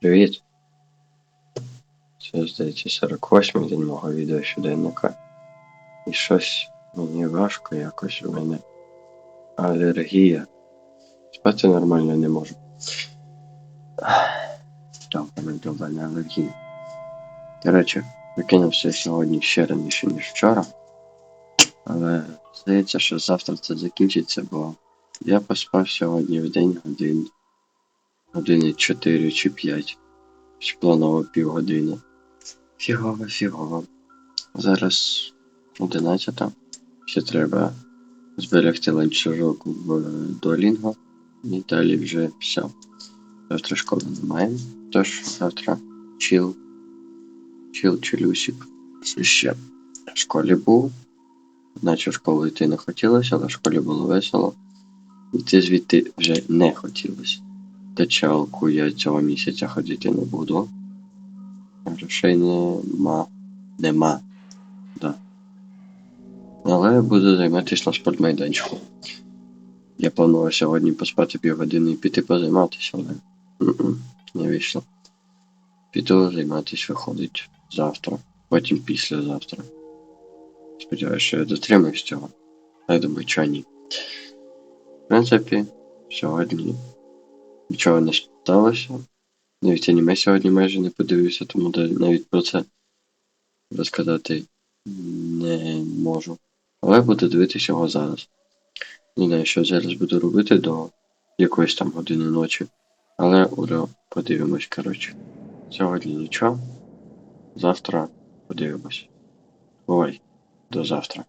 Привіт. Це, здається, 48-й день мого відео щоденника. І щось мені важко якось у мене алергія. Спати нормально не можу. Добре, мене довбана алергія. Коротше, викинувся сьогодні ще раніше, ніж вчора. Але здається, що завтра це закінчиться, бо я поспав сьогодні в день годин. Години 4 чи 5. Чи планував півгодини. Фігово, фігово. Зараз 11. Ще треба зберегти ланцюжок в Duolingo. І далі вже все. Завтра школи немає. Тож завтра чил. Чил чилюсік. Ще в школі був. Наче в школу йти не хотілося, але в школі було весело. Йти звідти вже не хотілося. Качалку я цього місяця ходити не буду. Грошей нема. Нема. Да. Але буду займатися на спортмайданчику. Я планував сьогодні поспати півгодини і піти позайматися, але не вийшло. Піду займатися виходить завтра, потім післязавтра. Сподіваюся, що я дотримуюсь цього. Я думаю, чого ні. В принципі, сьогодні нічого не сталося. Навіть аніме сьогодні майже не подивився, тому навіть про це розказати не можу. Але буду дивитися його зараз. Не знаю, що зараз буду робити до якоїсь там години ночі. Але уже подивимось, коротше. Сьогодні нічого. Завтра подивимось. Ой, до завтра.